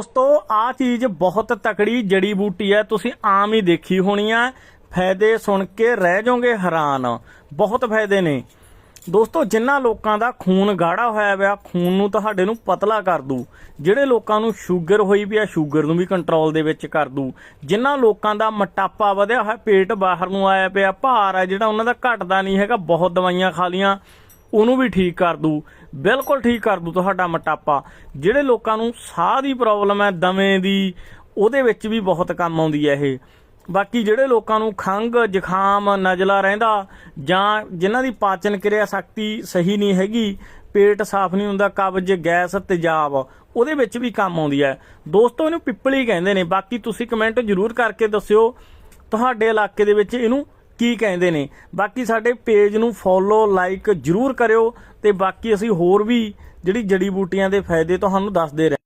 ਦੋਸਤੋ ਆ ਚੀਜ਼ ਬਹੁਤ ਤਕੜੀ ਜੜੀ ਬੂਟੀ ਹੈ, ਤੁਸੀਂ ਆਮ ਹੀ ਦੇਖੀ ਹੋਣੀ ਆ। ਫਾਇਦੇ ਸੁਣ ਕੇ ਰਹਿ ਜਾਓਗੇ ਹੈਰਾਨ। ਬਹੁਤ ਫਾਇਦੇ ਨੇ। ਦੋਸਤੋ ਜਿਨ੍ਹਾਂ ਲੋਕਾਂ ਦਾ ਖੂਨ ਗਾੜਾ ਹੋਇਆ ਪਿਆ, ਖੂਨ ਨੂੰ ਤੁਹਾਡੇ ਨੂੰ ਪਤਲਾ ਕਰ ਦੂ। ਜਿਹੜੇ ਲੋਕਾਂ ਨੂੰ ਸ਼ੂਗਰ ਹੋਈ ਪਿਆ ਸ਼ੂਗਰ ਨੂੰ ਵੀ ਕੰਟਰੋਲ ਦੇ ਵਿੱਚ ਕਰ ਦੂ। ਜਿਨ੍ਹਾਂ ਲੋਕਾਂ ਦਾ ਮੋਟਾਪਾ ਵਧਿਆ ਹੋਇਆ, ਪੇਟ ਬਾਹਰ ਨੂੰ ਆਇਆ ਪਿਆ, ਭਾਰ ਆ ਜਿਹੜਾ ਉਹਨਾਂ ਦਾ ਘਟਦਾ ਨਹੀਂ ਹੈਗਾ, ਬਹੁਤ ਦਵਾਈਆਂ ਖਾ ਲੀਆਂ। ਉਹਨੂੰ ਵੀ ਠੀਕ ਕਰ ਦੂ, ਬਿਲਕੁਲ ਠੀਕ ਕਰ ਦੂ ਤੁਹਾਡਾ ਮੋਟਾਪਾ। ਜਿਹੜੇ ਲੋਕਾਂ ਨੂੰ ਸਾਹ ਦੀ ਪ੍ਰੋਬਲਮ ਹੈ ਦਮੇ ਦੀ, ਉਹਦੇ ਵਿੱਚ ਵੀ ਬਹੁਤ ਕੰਮ ਆਉਂਦੀ ਹੈ ਇਹ। ਬਾਕੀ ਜਿਹੜੇ ਲੋਕਾਂ ਨੂੰ ਖੰਗ ਜ਼ੁਕਾਮ, ਨਜ਼ਲਾ ਰਹਿੰਦਾ, ਜਾਂ ਜਿਨ੍ਹਾਂ ਦੀ ਪਾਚਨ ਕਿਰਿਆ ਸ਼ਕਤੀ ਸਹੀ ਨਹੀਂ ਹੈਗੀ, ਪੇਟ ਸਾਫ਼ ਨਹੀਂ ਹੁੰਦਾ, ਕਬਜ਼, ਗੈਸ, ਤੇਜ਼ਾਬ, ਉਹਦੇ ਵਿੱਚ ਵੀ ਕੰਮ ਆਉਂਦੀ ਹੈ। ਦੋਸਤੋ, ਇਹਨੂੰ ਪਿੱਪਲੀ ਕਹਿੰਦੇ ਨੇ। ਬਾਕੀ ਤੁਸੀਂ ਕਮੈਂਟ ਜ਼ਰੂਰ ਕਰਕੇ ਦੱਸਿਓ। ਤੁਹਾਡੇ ਇਲਾਕੇ ਦੇ ਵਿੱਚ ਇਹਨੂੰ ਕੀ ਕਹਿੰਦੇ ਨੇ। ਬਾਕੀ ਸਾਡੇ ਪੇਜ ਨੂੰ ਫੋਲੋ ਲਾਈਕ ਜ਼ਰੂਰ ਕਰਿਓ ਤੇ ਬਾਕੀ ਅਸੀਂ ਹੋਰ ਵੀ ਜਿਹੜੀ ਜੜੀ ਬੂਟੀਆਂ ਦੇ ਫਾਇਦੇ ਤੁਹਾਨੂੰ ਦੱਸਦੇ ਰਹਿ